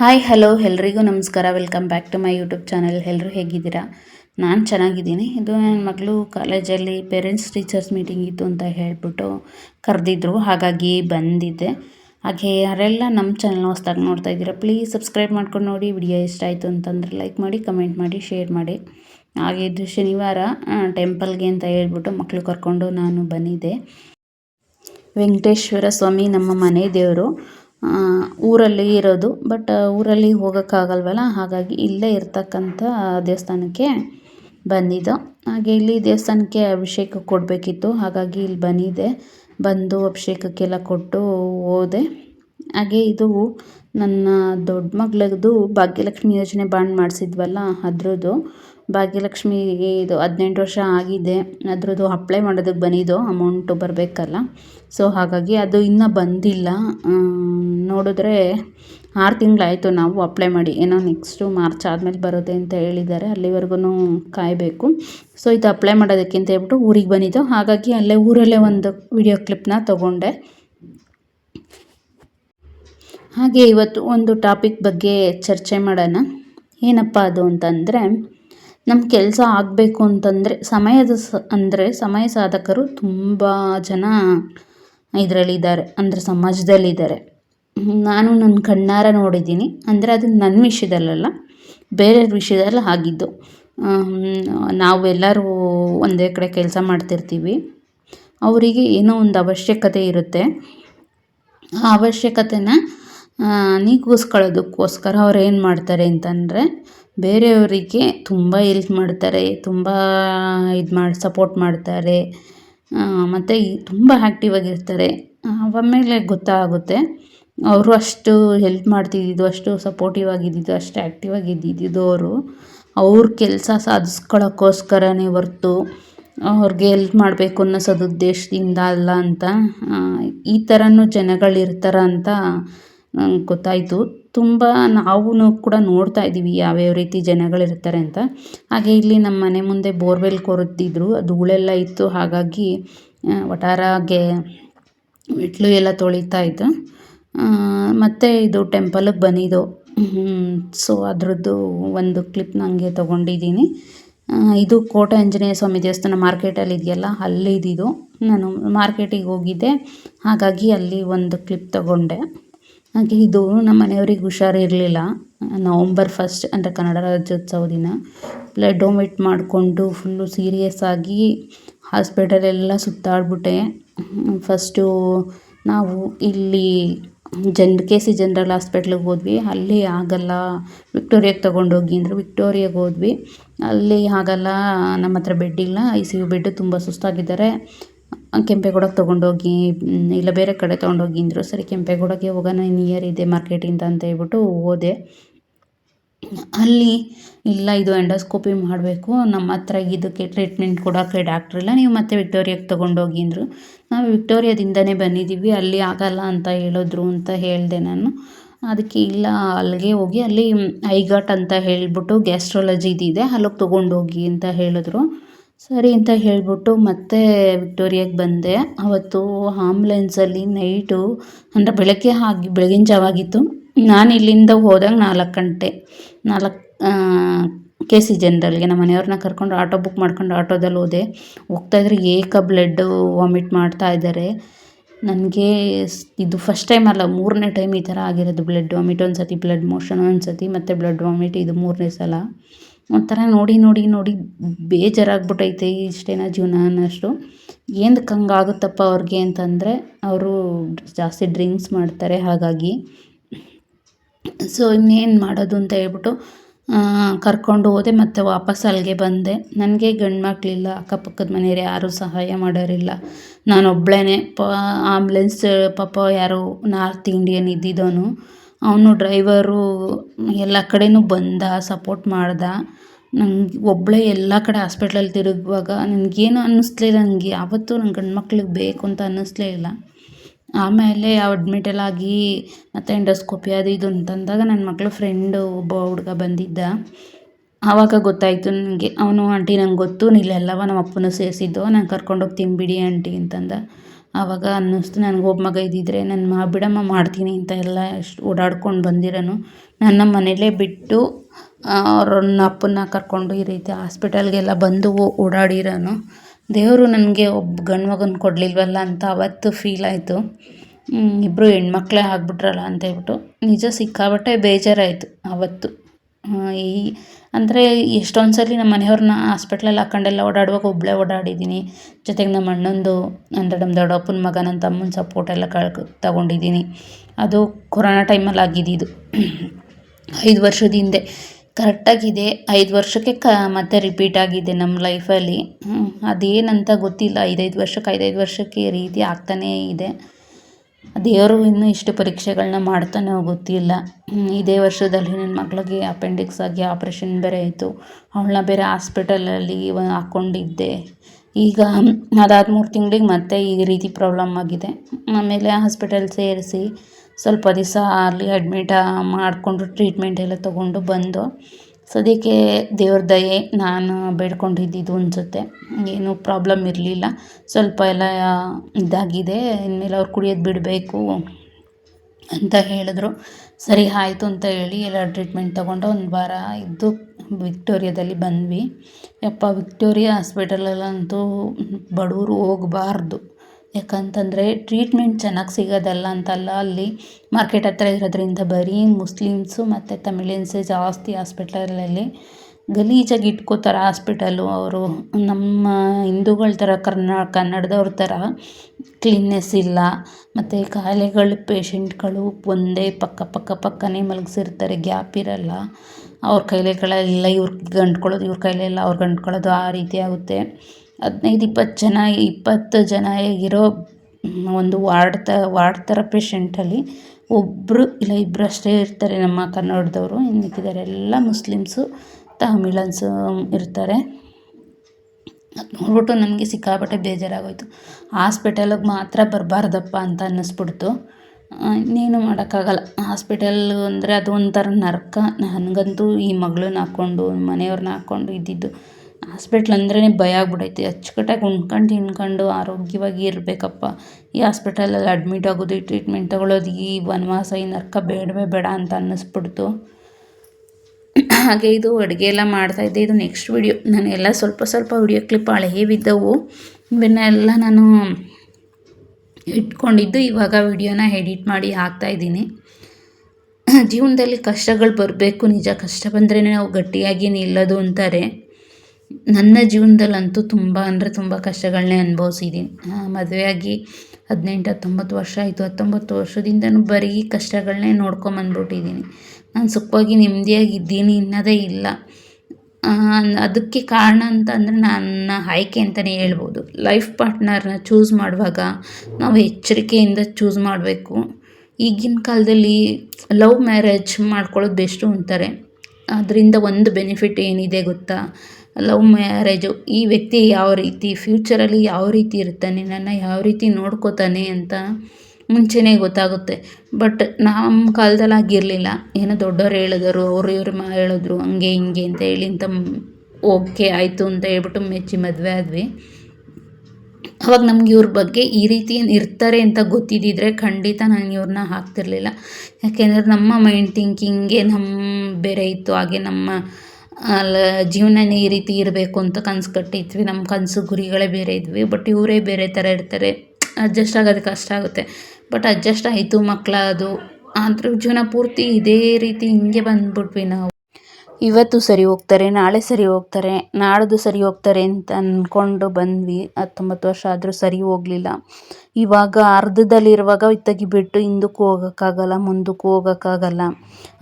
Hi, hello, ಎಲ್ರಿಗೂ ನಮಸ್ಕಾರ. Welcome back to my YouTube channel. ಎಲ್ಲರೂ ಹೇಗಿದ್ದೀರಾ? ನಾನು ಚೆನ್ನಾಗಿದ್ದೀನಿ. ಇದು ನನ್ನ ಮಗಳು ಕಾಲೇಜಲ್ಲಿ ಪೇರೆಂಟ್ಸ್ ಟೀಚರ್ಸ್ ಮೀಟಿಂಗ್ ಇತ್ತು ಅಂತ ಹೇಳಿಬಿಟ್ಟು ಕರೆದಿದ್ರು. ಹಾಗಾಗಿ ಬಂದಿದ್ದೆ. ಹಾಗೆ ಯಾರೆಲ್ಲ ನಮ್ಮ ಚಾನಲ್ ಹೊಸ್ದಾಗಿ ನೋಡ್ತಾ ಇದ್ದೀರಾ ಪ್ಲೀಸ್ ಸಬ್ಸ್ಕ್ರೈಬ್ ಮಾಡ್ಕೊಂಡು ನೋಡಿ. ವಿಡಿಯೋ ಇಷ್ಟ ಆಯಿತು ಅಂತಂದರೆ ಲೈಕ್ ಮಾಡಿ ಕಮೆಂಟ್ ಮಾಡಿ ಶೇರ್ ಮಾಡಿ. ಹಾಗೆ ಇದು ಶನಿವಾರ ಟೆಂಪಲ್ಗೆ ಅಂತ ಹೇಳ್ಬಿಟ್ಟು ಮಕ್ಕಳು ಕರ್ಕೊಂಡು ನಾನು ಬಂದಿದ್ದೆ. ವೆಂಕಟೇಶ್ವರ ಸ್ವಾಮಿ ನಮ್ಮ ಮನೆ ದೇವರು. ಊರಲ್ಲಿ ಇರೋದು ಬಟ್ ಊರಲ್ಲಿ ಹೋಗೋಕ್ಕಾಗಲ್ವಲ್ಲ? ಹಾಗಾಗಿ ಇಲ್ಲೇ ಇರತಕ್ಕಂಥ ದೇವಸ್ಥಾನಕ್ಕೆ ಬಂದಿದ್ದು. ಹಾಗೆ ಇಲ್ಲಿ ದೇವಸ್ಥಾನಕ್ಕೆ ಅಭಿಷೇಕ ಕೊಡಬೇಕಿತ್ತು. ಹಾಗಾಗಿ ಇಲ್ಲಿ ಬಂದಿದ್ದೆ. ಬಂದು ಅಭಿಷೇಕಕ್ಕೆಲ್ಲ ಕೊಟ್ಟು ಹೋದೆ. ಹಾಗೆ ಇದು ನನ್ನ ದೊಡ್ಡ ಮಗಳದ್ದು ಭಾಗ್ಯಲಕ್ಷ್ಮಿ ಯೋಜನೆ ಬಾಂಡ್ ಮಾಡಿಸಿದ್ವಲ್ಲ ಅದ್ರದ್ದು. ಭಾಗ್ಯಲಕ್ಷ್ಮಿ ಇದು ಹದಿನೆಂಟು ವರ್ಷ ಆಗಿದೆ. ಅದ್ರದ್ದು ಅಪ್ಲೈ ಮಾಡೋದಕ್ಕೆ ಬಂದಿದ್ದು. ಅಮೌಂಟು ಬರಬೇಕಲ್ಲ. ಸೊ ಹಾಗಾಗಿ ಅದು ಇನ್ನೂ ಬಂದಿಲ್ಲ. ನೋಡಿದ್ರೆ ಆರು ತಿಂಗಳಾಯಿತು ನಾವು ಅಪ್ಲೈ ಮಾಡಿ. ಏನೋ ನೆಕ್ಸ್ಟು ಮಾರ್ಚ್ ಆದಮೇಲೆ ಬರುತ್ತೆ ಅಂತ ಹೇಳಿದ್ದಾರೆ. ಅಲ್ಲಿವರೆಗೂ ಕಾಯಬೇಕು. ಸೊ ಇದು ಅಪ್ಲೈ ಮಾಡೋದಕ್ಕೆ ಅಂತ ಹೇಳ್ಬಿಟ್ಟು ಊರಿಗೆ ಬಂದಿದ್ದು. ಹಾಗಾಗಿ ಅಲ್ಲೇ ಊರಲ್ಲೇ ಒಂದು ವಿಡಿಯೋ ಕ್ಲಿಪ್ನ ತೊಗೊಂಡೆ. ಹಾಗೆ ಇವತ್ತು ಒಂದು ಟಾಪಿಕ್ ಬಗ್ಗೆ ಚರ್ಚೆ ಮಾಡೋಣ. ಏನಪ್ಪ ಅದು ಅಂತಂದರೆ ನಮ್ಮ ಕೆಲಸ ಆಗಬೇಕು ಅಂತಂದರೆ, ಸಮಯದ ಸ, ಅಂದರೆ ಸಮಯ ಸಾಧಕರು ತುಂಬ ಜನ ಇದರಲ್ಲಿದ್ದಾರೆ, ಅಂದರೆ ಸಮಾಜದಲ್ಲಿದ್ದಾರೆ. ನಾನು ನನ್ನ ಕಣ್ಣಾರ ನೋಡಿದ್ದೀನಿ, ಅಂದರೆ ಅದು ನನ್ನ ವಿಷಯದಲ್ಲಲ್ಲ ಬೇರೆಯವ್ರ ವಿಷಯದಲ್ಲಿ ಆಗಿದ್ದು. ನಾವೆಲ್ಲರೂ ಒಂದೇ ಕಡೆ ಕೆಲಸ ಮಾಡ್ತಿರ್ತೀವಿ. ಅವರಿಗೆ ಏನೋ ಒಂದು ಅವಶ್ಯಕತೆ ಇರುತ್ತೆ. ಆ ಅವಶ್ಯಕತೆನ ನೀಗಿಸ್ಕೊಳ್ಳೋದಕ್ಕೋಸ್ಕರ ಅವ್ರು ಏನು ಮಾಡ್ತಾರೆ ಅಂತಂದರೆ, ಬೇರೆಯವರಿಗೆ ತುಂಬ ಹೆಲ್ಪ್ ಮಾಡ್ತಾರೆ, ತುಂಬ ಇದು ಮಾಡಿ ಸಪೋರ್ಟ್ ಮಾಡ್ತಾರೆ. ಮತ್ತು ತುಂಬ ಆ್ಯಕ್ಟಿವ್ ಆಗಿರ್ತಾರೆ. ಆಮೇಲೆ ಗೊತ್ತಾಗುತ್ತೆ. ಅವರು ಅಷ್ಟು ಹೆಲ್ಪ್ ಮಾಡ್ತಿದ್ದಿದ್ದು, ಅಷ್ಟು ಸಪೋರ್ಟಿವ್ ಆಗಿದ್ದಿದ್ದು, ಅಷ್ಟು ಆ್ಯಕ್ಟಿವ್ ಆಗಿದ್ದಿದ್ದು ಅವರು. ಅವ್ರ ಕೆಲಸ ಸಾಧಿಸ್ಕೊಳ್ಳೋಕ್ಕೋಸ್ಕರನೇ ಹೊರ್ತು ಅವ್ರಿಗೆ ಹೆಲ್ಪ್ ಮಾಡಬೇಕು ಅನ್ನೋ ಸದುದ್ದೇಶದಿಂದ ಅಲ್ಲ ಅಂತ ಈ ಥರನೂ ಜನಗಳಿರ್ತಾರ ಅಂತ ನಂಗೆ ಗೊತ್ತಾಯಿತು. ತುಂಬ ನಾವೂ ಕೂಡ ನೋಡ್ತಾ ಇದ್ದೀವಿ ಯಾವ್ಯಾವ ರೀತಿ ಜನಗಳಿರ್ತಾರೆ ಅಂತ. ಹಾಗೆ ಇಲ್ಲಿ ನಮ್ಮ ಮನೆ ಮುಂದೆ ಬೋರ್ವೆಲ್ ಕೊರೆದಿದ್ರು, ಅದು ಹೂಳೆಲ್ಲ ಇತ್ತು. ಹಾಗಾಗಿ ಒಟಾರಾಗೆ ಮೆಟ್ಲು ಎಲ್ಲ ತೊಳಿತಾ ಇದ್ದು. ಮತ್ತು ಇದು ಟೆಂಪಲಿಗೆ ಬಂದಿದ್ದು. ಸೊ ಅದರದ್ದು ಒಂದು ಕ್ಲಿಪ್ ನನಗೆ ತೊಗೊಂಡಿದ್ದೀನಿ. ಇದು ಕೋಟೆ ಆಂಜನೇಯ ಸ್ವಾಮಿ ದೇವಸ್ಥಾನ ಮಾರ್ಕೆಟಲ್ಲಿ ಇದೆಯಲ್ಲ ಅಲ್ಲಿದ್ದಿದ್ದು ನಾನು ಮಾರ್ಕೆಟಿಗೆ ಹೋಗಿದ್ದೆ. ಹಾಗಾಗಿ ಅಲ್ಲಿ ಒಂದು ಕ್ಲಿಪ್ ತೊಗೊಂಡೆ. ಹಾಗೆ ಇದು ನಮ್ಮ ಮನೆಯವ್ರಿಗೆ ಹುಷಾರಿರಲಿಲ್ಲ. ನವಂಬರ್ ಫಸ್ಟ್ ಅಂದರೆ ಕನ್ನಡ ರಾಜ್ಯೋತ್ಸವ ದಿನ ಬ್ಲಡ್ ಒಮಿಟ್ ಮಾಡಿಕೊಂಡು ಫುಲ್ಲು ಸೀರಿಯಸ್ ಆಗಿ ಹಾಸ್ಪಿಟಲೆಲ್ಲ ಸುತ್ತಾಡ್ಬಿಟ್ಟೆ. ಫಸ್ಟು ನಾವು ಇಲ್ಲಿ ಜನ್ ಕೆ ಸಿ ಜನರಲ್ ಹಾಸ್ಪಿಟ್ಲಿಗೆ ಹೋದ್ವಿ. ಅಲ್ಲಿ ಆಗಲ್ಲ. ವಿಕ್ಟೋರಿಯಾಗೆ ತೊಗೊಂಡೋಗಿ ಅಂದರು ವಿಕ್ಟೋರಿಯಾಗೆ ಹೋದ್ವಿ. ಅಲ್ಲಿ ಆಗಲ್ಲ. ನಮ್ಮ ಹತ್ರ ಬೆಡ್ ಇಲ್ಲ. ಐ ಸಿ ಯು ಬೆಡ್ ತುಂಬ ಸುಸ್ತಾಗಿದ್ದಾರೆ. ಕೆಂಪೇಗೌಡಕ್ಕೆ ತೊಗೊಂಡೋಗಿ ಇಲ್ಲ ಬೇರೆ ಕಡೆ ತೊಗೊಂಡೋಗಿ ಅಂದರು, ಸರಿ ಕೆಂಪೇಗೌಡಕ್ಕೆ ಹೋಗೋಣ ನಿಯರ್ ಇದೆ ಮಾರ್ಕೆಟಿಂದ ಅಂತ ಹೇಳ್ಬಿಟ್ಟು ಹೋದೆ. ಅಲ್ಲಿ ಇಲ್ಲ, ಇದು ಎಂಡೋಸ್ಕೋಪಿ ಮಾಡಬೇಕು, ನಮ್ಮ ಹತ್ರ ಇದಕ್ಕೆ ಟ್ರೀಟ್ಮೆಂಟ್ ಕೊಡೋಕ್ಕೆ ಡಾಕ್ಟ್ರಿಲ್ಲ ನೀವು ಮತ್ತೆ ವಿಕ್ಟೋರಿಯಾಗೆ ತೊಗೊಂಡೋಗಿ ಅಂದರು. ನಾವು ವಿಕ್ಟೋರಿಯಾದಿಂದನೇ ಬಂದಿದ್ದೀವಿ, ಅಲ್ಲಿ ಆಗಲ್ಲ ಅಂತ ಹೇಳಿದ್ರು ಅಂತ ಹೇಳಿದೆ ನಾನು. ಅದಕ್ಕೆ ಇಲ್ಲ, ಅಲ್ಲಿಗೆ ಹೋಗಿ, ಅಲ್ಲಿ ಐಘಾಟ್ ಅಂತ ಹೇಳಿಬಿಟ್ಟು ಗ್ಯಾಸ್ಟ್ರಾಲಜಿ ಇದೆ, ಅಲ್ಲಿಗೆ ತೊಗೊಂಡೋಗಿ ಅಂತ ಹೇಳಿದ್ರು. ಸರಿ ಅಂತ ಹೇಳಿಬಿಟ್ಟು ಮತ್ತೆ ವಿಕ್ಟೋರಿಯಾಗೆ ಬಂದೆ. ಅವತ್ತು ಆಂಬ್ಲೆನ್ಸಲ್ಲಿ ನೈಟು, ಅಂದರೆ ಬೆಳಗ್ಗೆ ಆಗಿ, ಬೆಳಗಿನ ಜಾವ ಆಗಿತ್ತು. ನಾನು ಇಲ್ಲಿಂದ ಹೋದಾಗ ನಾಲ್ಕು ಗಂಟೆ, ನಾಲ್ಕು ಕೆ ಸಿ ಜನರಲ್ಗೆ, ನಮ್ಮ ಮನೆಯವ್ರನ್ನ ಕರ್ಕೊಂಡು ಆಟೋ ಬುಕ್ ಮಾಡ್ಕೊಂಡು ಆಟೋದಲ್ಲಿ ಹೋದೆ. ಹೋಗ್ತಾಯಿದ್ರೆ ಏಕ ಬ್ಲಡ್ಡು ವಾಮಿಟ್ ಮಾಡ್ತಾ ಇದ್ದಾರೆ. ನನಗೆ ಇದು ಫಸ್ಟ್ ಟೈಮ್ ಅಲ್ಲ, ಮೂರನೇ ಟೈಮ್ ಈ ಥರ ಆಗಿರೋದು, ಬ್ಲಡ್ ವಾಮಿಟ್. ಒಂದು ಸತಿ ಬ್ಲಡ್ ಮೋಷನ್ ಒಂದು ಸತಿ ಮತ್ತು ಬ್ಲಡ್ ವಾಮಿಟ್, ಇದು ಮೂರನೇ ಸಲ. ಒಂಥರ ನೋಡಿ ನೋಡಿ ನೋಡಿ ಬೇಜಾರಾಗ್ಬಿಟ್ಟೈತೆ ಇಷ್ಟೇನ ಜೀವನ ಅನ್ನೋಷ್ಟು. ಏನಕ್ಕೆ ಹಂಗಾಗುತ್ತಪ್ಪ ಅವ್ರಿಗೆ ಅಂತಂದರೆ ಅವರು ಜಾಸ್ತಿ ಡ್ರಿಂಕ್ಸ್ ಮಾಡ್ತಾರೆ ಹಾಗಾಗಿ. ಸೊ ಇನ್ನೇನು ಮಾಡೋದು ಅಂತ ಹೇಳ್ಬಿಟ್ಟು ಕರ್ಕೊಂಡು ಹೋದೆ ಮತ್ತು ವಾಪಸ್ ಅಲ್ಲಿಗೆ ಬಂದೆ. ನನಗೆ ಗಂಡು ಮಕ್ಕಳಿಲ್ಲ ಅಕ್ಕಪಕ್ಕದ ಮನೆಯವ್ರು ಯಾರೂ ಸಹಾಯ ಮಾಡೋರಿಲ್ಲ. ನಾನೊಬ್ಬಳೇ ಪ ಆಂಬ್ಲೆನ್ಸ್ ಪಾಪ ಯಾರೋ ನಾರ್ತ್ ಇಂಡಿಯನ್ ಇದ್ದಿದ್ದವನು ಅವನು ಡ್ರೈವರು ಎಲ್ಲ ಕಡೆಯೂ ಬಂದ, ಸಪೋರ್ಟ್ ಮಾಡ್ದ. ನಂಗೆ ಒಬ್ಬಳೇ ಎಲ್ಲ ಕಡೆ ಹಾಸ್ಪಿಟ್ಲಲ್ಲಿ ತಿರುಗುವಾಗ ನನಗೇನು ಅನ್ನಿಸ್ಲಿಲ್ಲ ನನಗೆ ಯಾವತ್ತೂ ನನ್ನ ಗಂಡು ಮಕ್ಳಿಗೆ ಬೇಕು ಅಂತ ಅನ್ನಿಸ್ಲೇ ಇಲ್ಲ. ಆಮೇಲೆ ಅಡ್ಮಿಟೆಲ್ಲ ಆಗಿ ಮತ್ತು ಎಂಡೋಸ್ಕೋಪಿ ಅದು ಇದು ಅಂತಂದಾಗ ನನ್ನ ಮಕ್ಳು ಫ್ರೆಂಡು ಒಬ್ಬ ಹುಡುಗ ಬಂದಿದ್ದ. ಆವಾಗ ಗೊತ್ತಾಯಿತು ನನಗೆ ಅವನು ಆಂಟಿ ನಂಗೆ ಗೊತ್ತು ಇಲ್ಲೆಲ್ಲವ ನಮ್ಮ ಅಪ್ಪನೂ ಸೇರಿಸಿದ್ದು, ನಾನು ಕರ್ಕೊಂಡೋಗಿ ಬಿಡಿ ಆಂಟಿ ಅಂತಂದ. ಆವಾಗ ಅನ್ನಿಸ್ತು, ನನಗೆ ಒಬ್ಬ ಮಗ ಇದ್ದಿದ್ರೆ ನನ್ನ ಮಾ, ಬಿಡಮ್ಮ ಮಾಡ್ತೀನಿ ಅಂತ ಎಲ್ಲ ಎಷ್ಟು ಓಡಾಡ್ಕೊಂಡು ಬಂದಿರೋನು. ನನ್ನ ಮನೇಲೇ ಬಿಟ್ಟು ಅವ್ರನ್ನ ಅಪ್ಪನ್ನ ಕರ್ಕೊಂಡು ಈ ರೀತಿ ಹಾಸ್ಪಿಟಲ್ಗೆಲ್ಲ ಬಂದು ಓಡಾಡಿರೋನು. ದೇವರು ನನಗೆ ಒಬ್ಬ ಗಂಡು ಮಗನ ಕೊಡಲಿಲ್ವಲ್ಲ ಅಂತ ಅವತ್ತು ಫೀಲ್ ಆಯಿತು. ಇಬ್ಬರು ಹೆಣ್ಮಕ್ಳೇ ಆಗ್ಬಿಟ್ರಲ್ಲ ಅಂತ ಹೇಳ್ಬಿಟ್ಟು. ನಿಜ ಸಿಕ್ಕಾಬಟ್ಟೆ ಬೇಜಾರಾಯಿತು ಆವತ್ತು ಈ, ಅಂದರೆ ಎಷ್ಟೊಂದು ಸಲ ನಮ್ಮ ಮನೆಯವ್ರನ್ನ ಹಾಸ್ಪಿಟ್ಲಲ್ಲಿ ಹಾಕೊಂಡೆಲ್ಲ ಓಡಾಡುವಾಗ ಒಬ್ಬಳೇ ಓಡಾಡಿದ್ದೀನಿ. ಜೊತೆಗೆ ನಮ್ಮ ಅಣ್ಣಂದು, ಅಂದರೆ ನಮ್ಮ ದೊಡ್ಡಪ್ಪನ ಮಗ, ನನ್ನ ತಮ್ಮನ ಸಪೋರ್ಟ್ ಎಲ್ಲ ಕಳ್, ತಗೊಂಡಿದ್ದೀನಿ. ಅದು ಕೊರೋನಾ ಟೈಮಲ್ಲಿ ಆಗಿದ್ದಿದ್ದು ಐದು ವರ್ಷದ ಹಿಂದೆ. ಕರೆಕ್ಟಾಗಿದೆ. ಐದು ವರ್ಷಕ್ಕೆ ಕ, ಮತ್ತೆ ರಿಪೀಟ್ ಆಗಿದೆ ನಮ್ಮ ಲೈಫಲ್ಲಿ ಅದೇನಂತ ಗೊತ್ತಿಲ್ಲ. ಐದೈದು ವರ್ಷಕ್ಕೆ ಐದೈದು ವರ್ಷಕ್ಕೆ ರೀತಿ ಆಗ್ತಾನೇ ಇದೆ. ದೇವರು ಇನ್ನೂ ಇಷ್ಟು ಪರೀಕ್ಷೆಗಳನ್ನ ಮಾಡ್ತಾನೆ ಗೊತ್ತಿಲ್ಲ. ಇದೇ ವರ್ಷದಲ್ಲಿ ನನ್ನ ಮಗಳಿಗೆ ಅಪೆಂಡಿಕ್ಸ್ ಆಗಿ ಆಪ್ರೇಷನ್ ಬೇರೆ ಆಯಿತು. ಅವಳನ್ನ ಬೇರೆ ಹಾಸ್ಪಿಟಲಲ್ಲಿ ಹಾಕ್ಕೊಂಡಿದ್ದೆ ಈಗ ಅದಾದ ಮೂರು ತಿಂಗಳಿಗೆ ಮತ್ತೆ ಈ ರೀತಿ ಪ್ರಾಬ್ಲಮ್ ಆಗಿದೆ. ಆಮೇಲೆ ಹಾಸ್ಪಿಟಲ್ ಸೇರಿಸಿ ಸ್ವಲ್ಪ ದಿವಸ ಅಲ್ಲಿ ಅಡ್ಮಿಟ್ ಮಾಡಿಕೊಂಡು ಟ್ರೀಟ್ಮೆಂಟ್ ಎಲ್ಲ ತೊಗೊಂಡು ಬಂದು ಸದ್ಯಕ್ಕೆ ದೇವ್ರ ದಯೆ ನಾನು ಬೇಡ್ಕೊಂಡಿದ್ದಿದ್ದು ಅನಿಸುತ್ತೆ. ಏನೂ ಪ್ರಾಬ್ಲಮ್ ಇರಲಿಲ್ಲ. ಸ್ವಲ್ಪ ಎಲ್ಲ ಇದಾಗಿದೆ. ಇನ್ಮೇಲೆ ಅವ್ರು ಕುಡಿಯೋದು ಬಿಡಬೇಕು ಅಂತ ಹೇಳಿದ್ರು. ಸರಿ, ಆಯಿತು ಅಂತ ಹೇಳಿ ಎಲ್ಲ ಟ್ರೀಟ್ಮೆಂಟ್ ತೊಗೊಂಡು ಒಂದು ವಾರ ಇದ್ದು ವಿಕ್ಟೋರಿಯಾದಲ್ಲಿ ಬಂದ್ವಿ. ಯಪ್ಪ, ವಿಕ್ಟೋರಿಯಾ ಹಾಸ್ಪಿಟಲಲ್ಲಂತೂ ಬಡವರು ಹೋಗಬಾರ್ದು. ಯಾಕಂತಂದರೆ ಟ್ರೀಟ್ಮೆಂಟ್ ಚೆನ್ನಾಗಿ ಸಿಗೋದಲ್ಲ ಅಂತಲ್ಲ, ಅಲ್ಲಿ ಮಾರ್ಕೆಟ್ ಹತ್ರ ಇರೋದ್ರಿಂದ ಬರೀ ಮುಸ್ಲಿಮ್ಸು ಮತ್ತು ತಮಿಳಿಯನ್ಸೇ ಜಾಸ್ತಿ ಹಾಸ್ಪಿಟಲಲ್ಲಿ ಗಲೀಜಾಗಿ ಇಟ್ಕೋತಾರೆ ಹಾಸ್ಪಿಟಲು ಅವರು. ನಮ್ಮ ಹಿಂದೂಗಳ ಥರ, ಕರ್ನಾ, ಕನ್ನಡದವ್ರ ಥರ ಕ್ಲೀನ್ನೆಸ್ ಇಲ್ಲ. ಮತ್ತು ಕಾಯಿಲೆಗಳ ಪೇಷೆಂಟ್ಗಳು ಒಂದೇ ಪಕ್ಕ ಪಕ್ಕ, ಪಕ್ಕನೇ ಮಲಗಿಸಿರ್ತಾರೆ, ಗ್ಯಾಪ್ ಇರಲ್ಲ. ಅವ್ರ ಕಾಯಿಲೆಗಳೆಲ್ಲ ಇವ್ರಿಗೆ ಗಂಟ್ಕೊಳ್ಳೋದು ಇವ್ರ ಕೈಲೆಲ್ಲ ಅವ್ರು ಗಂಟ್ಕೊಳ್ಳೋದು ಆ ರೀತಿ ಆಗುತ್ತೆ. ಹದಿನೈದು, ಇಪ್ಪತ್ತು ಜನ ಇಪ್ಪತ್ತು ಜನ ಇರೋ ಒಂದು ವಾರ್ಡ್ ತ, ವಾರ್ಡ್ ಥರ ಪೇಷೆಂಟಲ್ಲಿ ಒಬ್ಬರು ಇಲ್ಲ ಇಬ್ಬರು ಅಷ್ಟೇ ಇರ್ತಾರೆ ನಮ್ಮ ಕನ್ನಡದವರು. ಇನ್ನು ಎಲ್ಲ ಮುಸ್ಲಿಮ್ಸು, ತಮಿಳನ್ಸು ಇರ್ತಾರೆ. ಅದು ನೋಡ್ಬಿಟ್ಟು ನನಗೆ ಸಿಕ್ಕಾಪಟ್ಟೆ ಬೇಜಾರಾಗೋಯಿತು. ಹಾಸ್ಪಿಟಲಿಗೆ ಮಾತ್ರ ಬರಬಾರ್ದಪ್ಪ ಅಂತ ಅನ್ನಿಸ್ಬಿಡ್ತು. ಇನ್ನೇನು ಮಾಡೋಕ್ಕಾಗಲ್ಲ. ಹಾಸ್ಪಿಟಲ್ ಅಂದರೆ ಅದು ಒಂಥರ ನರಕ. ನನಗಂತೂ ಈ ಮಗಳನ್ನ ಹಾಕ್ಕೊಂಡು, ಮನೆಯವ್ರನ್ನ ಹಾಕ್ಕೊಂಡು ಇದ್ದಿದ್ದು ಹಾಸ್ಪಿಟ್ಲ್ ಅಂದ್ರೇ ಭಯ ಆಗ್ಬಿಟ್ಟೈತೆ ಅಚ್ಚುಕಟ್ಟಾಗಿ ಉಣ್ಕೊಂಡು ತಿನ್ಕೊಂಡು ಆರೋಗ್ಯವಾಗಿ ಇರಬೇಕಪ್ಪ. ಈ ಹಾಸ್ಪಿಟಲಲ್ಲಿ ಅಡ್ಮಿಟ್ ಆಗೋದು, ಈ ಟ್ರೀಟ್ಮೆಂಟ್ ತೊಗೊಳ್ಳೋದು ಈ ವನವಾಸ, ಈ ನರ್ಕ ಬೇಡವೇ ಬೇಡ ಅಂತ ಅನ್ನಿಸ್ಬಿಡ್ತು. ಹಾಗೆ ಇದು ಅಡುಗೆ ಎಲ್ಲ ಮಾಡ್ತಾಯಿದ್ದೆ ಇದು ನೆಕ್ಸ್ಟ್ ವಿಡಿಯೋ. ನಾನು ಸ್ವಲ್ಪ ಸ್ವಲ್ಪ ವಿಡಿಯೋ ಕ್ಲಿಪ್ ಹಳೆಯವಿದ್ದವು ಇವನ್ನೆಲ್ಲ ನಾನು ಇಟ್ಕೊಂಡಿದ್ದು ಇವಾಗ ವಿಡಿಯೋನ ಎಡಿಟ್ ಮಾಡಿ ಹಾಕ್ತಾಯಿದ್ದೀನಿ ಜೀವನದಲ್ಲಿ ಕಷ್ಟಗಳು ಬರಬೇಕು. ನಿಜ ಕಷ್ಟ ಬಂದ್ರೇ ನಾವು ಗಟ್ಟಿಯಾಗಿ ನಿಲ್ಲೋದು ಅಂತಾರೆ. ನನ್ನ ಜೀವನದಲ್ಲಂತೂ ತುಂಬ ಅಂದರೆ ತುಂಬ ಕಷ್ಟಗಳನ್ನೇ ಅನುಭವಿಸಿದ್ದೀನಿ ಮದುವೆಯಾಗಿ ಹದಿನೆಂಟು, ಹತ್ತೊಂಬತ್ತು ವರ್ಷ ಆಯಿತು. ಹತ್ತೊಂಬತ್ತು ವರ್ಷದಿಂದನೂ ಬರೀ ಕಷ್ಟಗಳನ್ನೇ ನೋಡ್ಕೊಂಬಂದ್ಬಿಟ್ಟಿದ್ದೀನಿ ನಾನು ಸುಖವಾಗಿ ನೆಮ್ಮದಿಯಾಗಿದ್ದೀನಿ ಅನ್ನೋದೇ ಇಲ್ಲ. ಅದಕ್ಕೆ ಕಾರಣ ಅಂತಂದರೆ ನನ್ನ ಆಯ್ಕೆ ಅಂತಲೇ ಹೇಳ್ಬೋದು. ಲೈಫ್ ಪಾರ್ಟ್ನರ್ನ ಚೂಸ್ ಮಾಡುವಾಗ ನಾವು ಎಚ್ಚರಿಕೆಯಿಂದ ಚೂಸ್ ಮಾಡಬೇಕು. ಈಗಿನ ಕಾಲದಲ್ಲಿ ಲವ್ ಮ್ಯಾರೇಜ್ ಮಾಡ್ಕೊಳ್ಳೋದು ಬೆಸ್ಟು ಅಂತಾರೆ. ಅದರಿಂದ ಒಂದು ಬೆನಿಫಿಟ್ ಏನಿದೆ ಗೊತ್ತಾ? ಲವ್ ಮ್ಯಾರೇಜು ಈ ವ್ಯಕ್ತಿ ಯಾವ ರೀತಿ ಫ್ಯೂಚರಲ್ಲಿ ಯಾವ ರೀತಿ ಇರ್ತಾನೆ, ನನ್ನ ಯಾವ ರೀತಿ ನೋಡ್ಕೋತಾನೆ ಅಂತ ಮುಂಚೆನೇ ಗೊತ್ತಾಗುತ್ತೆ. ಬಟ್ ನಮ್ಮ ಕಾಲದಲ್ಲಿ ಆಗಿರಲಿಲ್ಲ ಏನೋ ದೊಡ್ಡವ್ರು ಹೇಳಿದರು, ಅವರು ಇವರು ಮಾ, ಹೇಳಿದ್ರು, ಹಂಗೆ ಹಿಂಗೆ ಅಂತ ಹೇಳಿ ಅಂತ ಓಕೆ ಆಯಿತು ಅಂತ ಹೇಳ್ಬಿಟ್ಟು ಮೆಚ್ಚಿ ಮದುವೆ ಆದ್ವಿ. ಅವಾಗ ನಮ್ಗೆ ಇವ್ರ ಬಗ್ಗೆ ಈ ರೀತಿ ಇರ್ತಾರೆ ಅಂತ ಗೊತ್ತಿದ್ದಿದ್ರೆ ಖಂಡಿತ ನಾನು ಇವ್ರನ್ನ ಹಾಕ್ತಿರ್ಲಿಲ್ಲ. ಯಾಕೆಂದರೆ ನಮ್ಮ ಮೈಂಡ್ ಥಿಂಕಿಂಗೇ ನಮ್ಮ ಬೇರೆ ಇತ್ತು, ಹಾಗೆ ನಮ್ಮ ಅಲ್ಲ ಜೀವನನೇ ಈ ರೀತಿ ಇರಬೇಕು ಅಂತ ಕನಸು ಕಟ್ಟಿದ್ವಿ. ನಮ್ಮ ಕನಸು ಗುರಿಗಳೇ ಬೇರೆ ಇದ್ವಿ. ಬಟ್ ಇವರೇ ಬೇರೆ ಥರ ಇರ್ತಾರೆ. ಅಡ್ಜಸ್ಟ್ ಆಗೋದು ಕಷ್ಟ ಆಗುತ್ತೆ. ಬಟ್ ಅಡ್ಜಸ್ಟ್ ಆಯಿತು ಮಕ್ಕಳದು ಆದರೂ ಜೀವನ ಪೂರ್ತಿ ಇದೇ ರೀತಿ ಹಿಂಗೆ ಬಂದ್ಬಿಟ್ವಿ ನಾವು. ಇವತ್ತು ಸರಿ ಹೋಗ್ತಾರೆ, ನಾಳೆ ಸರಿ ಹೋಗ್ತಾರೆ, ನಾಡ್ದು ಸರಿ ಹೋಗ್ತಾರೆ ಅಂತ ಅಂದ್ಕೊಂಡು ಬಂದ್ವಿ. ಹತ್ತೊಂಬತ್ತು ವರ್ಷ ಆದರೂ ಸರಿ ಹೋಗಲಿಲ್ಲ. ಇವಾಗ ಅರ್ಧದಲ್ಲಿರುವಾಗ ಬಿಟ್ಟು ಹಿಂದಕ್ಕೂ ಹೋಗೋಕ್ಕಾಗಲ್ಲ, ಮುಂದಕ್ಕೂ ಹೋಗೋಕ್ಕಾಗಲ್ಲ.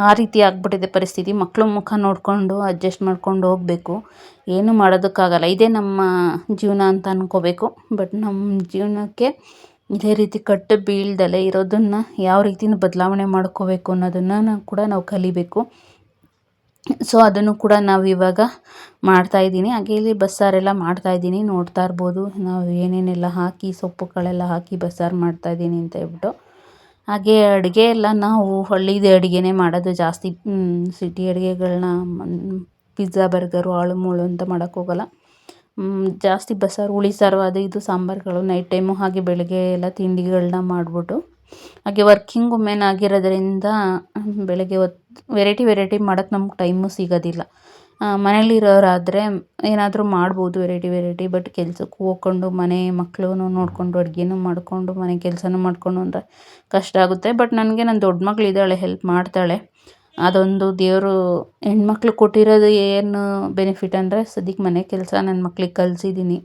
ಆ ರೀತಿ ಆಗ್ಬಿಟ್ಟಿದೆ ಪರಿಸ್ಥಿತಿ. ಮಕ್ಕಳು ಮುಖ ನೋಡಿಕೊಂಡು ಅಡ್ಜಸ್ಟ್ ಮಾಡ್ಕೊಂಡು ಹೋಗಬೇಕು. ಏನು ಮಾಡೋದಕ್ಕಾಗಲ್ಲ. ಇದೇ ನಮ್ಮ ಜೀವನ ಅಂತ ಅಂದ್ಕೋಬೇಕು ಬಟ್ ನಮ್ಮ ಜೀವನಕ್ಕೆ ಇದೇ ರೀತಿ ಕಟ್ಟು ಬೀಳ್ದಲೇ ಇರೋದನ್ನು ಯಾವ ರೀತಿನ ಬದಲಾವಣೆ ಮಾಡ್ಕೋಬೇಕು ಅನ್ನೋದನ್ನು ಕೂಡ ನಾವು ಕಲಿಬೇಕು. ಸೊ ಅದನ್ನು ಕೂಡ ನಾವು ಇವಾಗ ಮಾಡ್ತಾಯಿದ್ದೀನಿ ಹಾಗೆ ಇಲ್ಲಿ ಬಸ್ಸಾರೆಲ್ಲ ಮಾಡ್ತಾಯಿದ್ದೀನಿ ನೋಡ್ತಾ ಇರ್ಬೋದು. ನಾವು ಏನೇನೆಲ್ಲ ಹಾಕಿ, ಸೊಪ್ಪುಗಳೆಲ್ಲ ಹಾಕಿ ಬಸ್ಸಾರು ಮಾಡ್ತಾಯಿದ್ದೀನಿ ಅಂತ ಹೇಳ್ಬಿಟ್ಟು. ಹಾಗೆ ಅಡುಗೆ ಎಲ್ಲ ನಾವು ಹಳ್ಳಿದು ಅಡುಗೆನೇ ಮಾಡೋದು ಜಾಸ್ತಿ. ಸಿಟಿ ಅಡುಗೆಗಳನ್ನ ಪಿಜ್ಜಾ, ಬರ್ಗರು, ಆಳು, ಮೂಳು ಅಂತ ಮಾಡೋಕ್ಕೋಗಲ್ಲ ಜಾಸ್ತಿ ಬಸ್ಸಾರು ಹುಳಿ ಸಾರು, ಅದು ಇದು ಸಾಂಬಾರುಗಳು ನೈಟ್ ಟೈಮು ಹಾಗೆ ಬೆಳಗ್ಗೆ ಎಲ್ಲ ತಿಂಡಿಗಳನ್ನ ಮಾಡಿಬಿಟ್ಟು ಹಾಗೆ ವರ್ಕಿಂಗ್ ವುಮೆನ್ ಆಗಿರೋದ್ರಿಂದ ಬೆಳಗ್ಗೆ ಹೊತ್ತು ವೆರೈಟಿ ವೆರೈಟಿ ಮಾಡೋಕ್ಕೆ ನಮ್ಗೆ ಟೈಮು ಸಿಗೋದಿಲ್ಲ. ಮನೇಲಿರೋರಾದರೆ ಏನಾದರೂ ಮಾಡ್ಬೋದು ವೆರೈಟಿ ವೆರೈಟಿ ಬಟ್ ಕೆಲ್ಸಕ್ಕೆ ಹೋಗ್ಕೊಂಡು ಮನೆ ಮಕ್ಕಳು ನೋಡಿಕೊಂಡು, ಅಡುಗೆನೂ ಮಾಡಿಕೊಂಡು, ಮನೆ ಕೆಲಸನೂ ಮಾಡಿಕೊಂಡು ಅಂದರೆ ಕಷ್ಟ ಆಗುತ್ತೆ. ಬಟ್ ನನಗೆ ನನ್ನ ದೊಡ್ಡ ಮಗಳಿದ್ದಾಳೆ ಹೆಲ್ಪ್ ಮಾಡ್ತಾಳೆ. ಅದೊಂದು ದೇವರು ಹೆಣ್ಮಕ್ಳು ಕೊಟ್ಟಿರೋದು ಏನು ಬೆನಿಫಿಟ್ ಅಂದರೆ ಸದ್ಯಕ್ಕೆ ಮನೆ ಕೆಲಸ ನನ್ನ ಮಕ್ಳಿಗೆ ಕಲಿಸಿದ್ದೀನಿ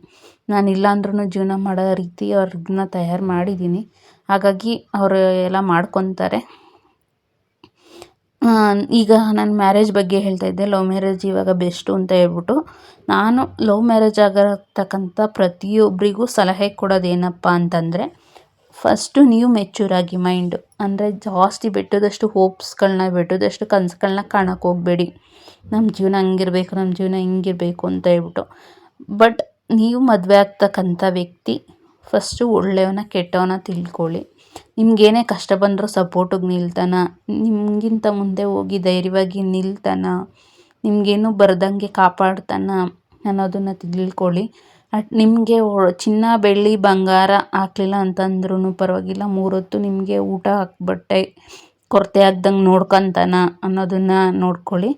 ನಾನು ಇಲ್ಲಾಂದ್ರೂ ಜೀವನ ಮಾಡೋ ರೀತಿ ಅವ್ರನ್ನ ತಯಾರು ಮಾಡಿದ್ದೀನಿ ಹಾಗಾಗಿ ಅವರು ಎಲ್ಲ ಮಾಡ್ಕೊತಾರೆ. ಈಗ ನಾನು ಮ್ಯಾರೇಜ್ ಬಗ್ಗೆ ಹೇಳ್ತಾ ಇದ್ದೆ. ಲವ್ ಮ್ಯಾರೇಜ್ ಇವಾಗ ಬೆಸ್ಟು ಅಂತ ಹೇಳ್ಬಿಟ್ಟು. ನಾನು ಲವ್ ಮ್ಯಾರೇಜ್ ಆಗಿರತಕ್ಕಂಥ ಪ್ರತಿಯೊಬ್ಬರಿಗೂ ಸಲಹೆ ಕೊಡೋದೇನಪ್ಪ ಅಂತಂದರೆ ಫಸ್ಟು ನೀವು ಮೆಚ್ಯೂರಾಗಿ ಮೈಂಡು ಅಂದರೆ ಜಾಸ್ತಿ ಬಿಟ್ಟದಷ್ಟು ಹೋಪ್ಸ್ಗಳನ್ನ ಬೆಟ್ಟದಷ್ಟು ಕನಸುಗಳನ್ನ ಕಾಣಕ್ಕೆ ಹೋಗಬೇಡಿ. ನಮ್ಮ ಜೀವನ ಹಂಗಿರಬೇಕು ನಮ್ಮ ಜೀವನ ಹಿಂಗಿರಬೇಕು ಅಂತ ಹೇಳ್ಬಿಟ್ಟು. ಬಟ್ ನೀವು ಮದುವೆ ಆಗ್ತಕ್ಕಂಥ ವ್ಯಕ್ತಿ ಫಸ್ಟು ಒಳ್ಳೆಯವನ ಕೆಟ್ಟವನ ತಿಳ್ಕೊಳ್ಳಿ. ನಿಮಗೇನೇ ಕಷ್ಟ ಬಂದರೂ ಸಪೋರ್ಟಿಗೆ ನಿಲ್ತಾನ. ನಿಮಗಿಂತ ಮುಂದೆ ಹೋಗಿ ಧೈರ್ಯವಾಗಿ ನಿಲ್ತಾನ. ನಿಮಗೇನು ಬರ್ದಂಗೆ ಕಾಪಾಡ್ತಾನ ಅನ್ನೋದನ್ನು ತಿಳ್ಕೊಳ್ಳಿ. ಅಟ್ ನಿಮಗೆ ಚಿನ್ನ, ಬೆಳ್ಳಿ, ಬಂಗಾರ ಹಾಕ್ಲಿಲ್ಲ ಅಂತಂದ್ರೂ ಪರವಾಗಿಲ್ಲ. ಮೂರೊತ್ತು ನಿಮಗೆ ಊಟ ಹಾಕ್ಬಟ್ಟೆ, ಕೊರತೆ ಆಗ್ದಂಗೆ ನೋಡ್ಕೊತಾನ ಅನ್ನೋದನ್ನು ನೋಡ್ಕೊಳ್ಳಿ.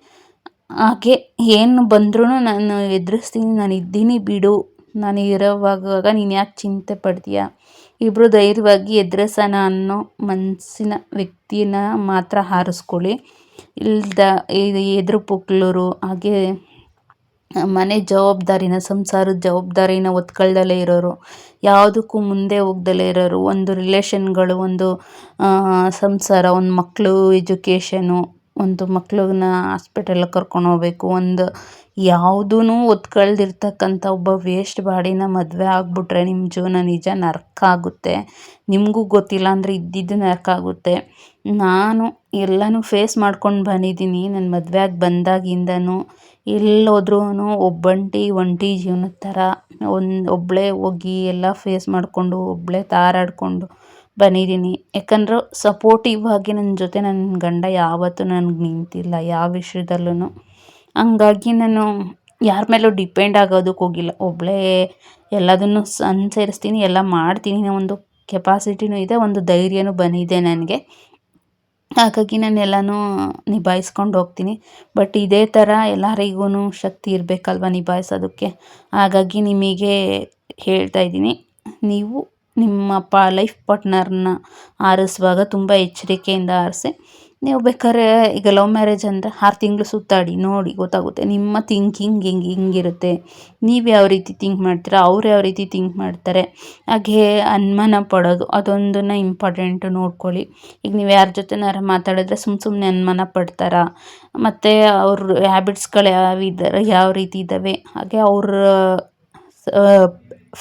ಹಾಗೆ ಏನು ಬಂದ್ರೂ ನಾನು ಎದುರಿಸ್ತೀನಿ ನಾನು ಇದ್ದೀನಿ ಬಿಡು ನಾನು ಇರೋವಾಗ ನೀನು ಯಾಕೆ ಚಿಂತೆ ಪಡ್ತೀಯ? ಇಬ್ಬರು ಧೈರ್ಯವಾಗಿ ಎದುರಿಸೋಣ ಅನ್ನೋ ಮನಸ್ಸಿನ ವ್ಯಕ್ತಿನ ಮಾತ್ರ ಹಾರಿಸ್ಕೊಳ್ಳಿ. ಇಲ್ದ ಎದುರು ಪುಕ್ಲರು ಹಾಗೆ ಮನೆ ಜವಾಬ್ದಾರಿನ ಸಂಸಾರದ ಜವಾಬ್ದಾರಿನ ಒತ್ಕೊಳ್ದಲೇ ಇರೋರು. ಯಾವುದಕ್ಕೂ ಮುಂದೆ ಹೋಗ್ದಲೇ ಇರೋರು. ಒಂದು ರಿಲೇಷನ್ಗಳು ಒಂದು ಸಂಸಾರ, ಒಂದು ಮಕ್ಕಳು ಎಜುಕೇಷನು ಒಂದು ಮಕ್ಳನ್ನ ಹಾಸ್ಪಿಟಲ್ಗೆ ಕರ್ಕೊಂಡು ಹೋಗ್ಬೇಕು. ಒಂದು ಯಾವುದೂ ಒತ್ಕೊಳ್ದಿರ್ತಕ್ಕಂಥ ಒಬ್ಬ ವೇಸ್ಟ್ ಬಾಡಿನ ಮದುವೆ ಆಗಿಬಿಟ್ರೆ ನಿಮ್ಮ ಜೀವನ ನಿಜ ನರ್ಕ ಆಗುತ್ತೆ. ನಿಮಗೂ ಗೊತ್ತಿಲ್ಲ ಅಂದರೆ ಇದ್ದಿದ್ದು ನರ್ಕ ಆಗುತ್ತೆ. ನಾನು ಎಲ್ಲನೂ ಫೇಸ್ ಮಾಡ್ಕೊಂಡು ಬಂದಿದ್ದೀನಿ. ನನ್ನ ಮದುವೆ ಆಗಿ ಬಂದಾಗಿಂದನೂ ಎಲ್ಲೋದ್ರೂ ಒಬ್ಬಂಟಿ, ಒಂಟಿ ಜೀವನದ ಥರ ಒಂದು ಒಬ್ಬಳೇ ಹೋಗಿ ಎಲ್ಲ ಫೇಸ್ ಮಾಡಿಕೊಂಡು ಒಬ್ಬಳೇ ತಾರಾಡಿಕೊಂಡು ಬಂದಿದ್ದೀನಿ. ಯಾಕಂದ್ರೆ ಸಪೋರ್ಟಿವ್ ಆಗಿ ನನ್ನ ಜೊತೆ ನನ್ನ ಗಂಡ ಯಾವತ್ತೂ ನನಗೆ ನಿಂತಿಲ್ಲ, ಯಾವ ವಿಷಯದಲ್ಲೂ ಹಂಗಾಗಿ ನಾನು ಯಾರ ಮೇಲೂ ಡಿಪೆಂಡ್ ಆಗೋದಕ್ಕೆ ಹೋಗಿಲ್ಲ. ಒಬ್ಬಳೇ ಎಲ್ಲದನ್ನು ಅನುಸರಿಸ್ತೀನಿ, ಎಲ್ಲ ಮಾಡ್ತೀನಿ. ಒಂದು ಕೆಪಾಸಿಟಿನೂ ಇದೆ, ಒಂದು ಧೈರ್ಯನೂ ಬಂದಿದೆ ನನಗೆ. ಹಾಗಾಗಿ ನಾನು ಎಲ್ಲನೂ ನಿಭಾಯಿಸ್ಕೊಂಡು ಹೋಗ್ತೀನಿ. ಬಟ್ ಇದೇ ಥರ ಎಲ್ಲರಿಗೂ ಶಕ್ತಿ ಇರಬೇಕಲ್ವ ನಿಭಾಯಿಸೋದಕ್ಕೆ? ಹಾಗಾಗಿ ನಿಮಗೆ ಹೇಳ್ತಾ ಇದ್ದೀನಿ, ನೀವು ನಿಮ್ಮ ಪ ಲೈಫ್ ಪಾರ್ಟ್ನರ್ನ ಆರಿಸುವಾಗ ತುಂಬ ಎಚ್ಚರಿಕೆಯಿಂದ ಆರಿಸಿ, ನೀವು ಬೇಕಾದ್ರೆ ಈಗ ಲವ್ ಮ್ಯಾರೇಜ್ ಅಂದರೆ ಆರು ತಿಂಗಳು ಸುತ್ತಾಡಿ, ನೋಡಿ ಗೊತ್ತಾಗುತ್ತೆ. ನಿಮ್ಮ ಥಿಂಕಿಂಗ್ ಹಿಂಗೆ, ಹಿಂಗಿರುತ್ತೆ. ನೀವು ಯಾವ ರೀತಿ ಥಿಂಕ್ ಮಾಡ್ತೀರಾ, ಅವ್ರು ಯಾವ ರೀತಿ ಥಿಂಕ್ ಮಾಡ್ತಾರೆ, ಹಾಗೆ ಅನುಮಾನ ಪಡೋದು, ಅದೊಂದನ್ನು ಇಂಪಾರ್ಟೆಂಟು ನೋಡ್ಕೊಳ್ಳಿ. ಈಗ ನೀವು ಯಾರ ಜೊತೆನಾರ ಮಾತಾಡಿದ್ರೆ ಸುಮ್ಮ ಸುಮ್ಮನೆ ಅನುಮಾನ ಪಡ್ತಾರಾ? ಮತ್ತು ಅವ್ರ ಹ್ಯಾಬಿಟ್ಸ್ಗಳು ಯಾವ ಇದ್ದಾರೆ ಯಾವ ರೀತಿ ಇದ್ದಾವೆ ಹಾಗೆ ಅವ್ರ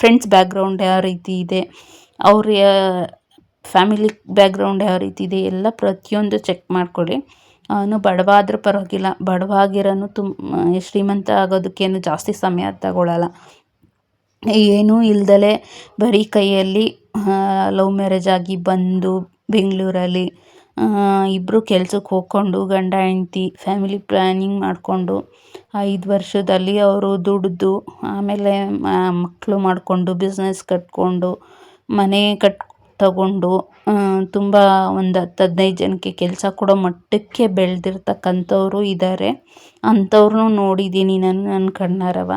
ಫ್ರೆಂಡ್ಸ್ ಬ್ಯಾಕ್ಗ್ರೌಂಡ್ ಯಾವ ರೀತಿ ಇದೆ, ಅವ್ರ ಫ್ಯಾಮಿಲಿ ಬ್ಯಾಕ್ಗ್ರೌಂಡ್ ಯಾವ ರೀತಿ ಇದೆ, ಎಲ್ಲ ಪ್ರತಿಯೊಂದು ಚೆಕ್ ಮಾಡಿಕೊಳ್ಳಿ. ಅವನು ಬಡವ ಆದರೂ ಪರವಾಗಿಲ್ಲ ಬಡವ ಆಗಿರೋನು ತುಂಬ ಶ್ರೀಮಂತ ಆಗೋದಕ್ಕೇನು ಜಾಸ್ತಿ ಸಮಯ ತಗೊಳ್ಳಲ್ಲ ಏನೂ ಇಲ್ದಲೆ ಬರೀ ಕೈಯಲ್ಲಿ ಲವ್ ಮ್ಯಾರೇಜ್ ಆಗಿ ಬಂದು ಬೆಂಗಳೂರಲ್ಲಿ ಇಬ್ಬರು ಕೆಲ್ಸಕ್ಕೆ ಹೋಗ್ಕೊಂಡು ಗಂಡ, ಹೆಂಡ್ತಿ ಫ್ಯಾಮಿಲಿ ಪ್ಲ್ಯಾನಿಂಗ್ ಮಾಡಿಕೊಂಡು ಐದು ವರ್ಷದಲ್ಲಿ ಅವರು ದುಡಿದು ಆಮೇಲೆ ಮಕ್ಕಳು ಮಾಡಿಕೊಂಡು ಬಿಸ್ನೆಸ್ ಕಟ್ಕೊಂಡು ಮನೆ ಕಟ್, ತಗೊಂಡು ತುಂಬ ಒಂದು ಹತ್ತು ಹದಿನೈದು ಜನಕ್ಕೆ ಕೆಲಸ ಕೊಡೋ ಮಟ್ಟಕ್ಕೆ ಬೆಳೆದಿರ್ತಕ್ಕಂಥವ್ರು ಇದ್ದಾರೆ ಅಂಥವ್ರನ್ನೂ ನೋಡಿದ್ದೀನಿ ನಾನು ನನ್ನ ಕಣ್ಣಾರವ.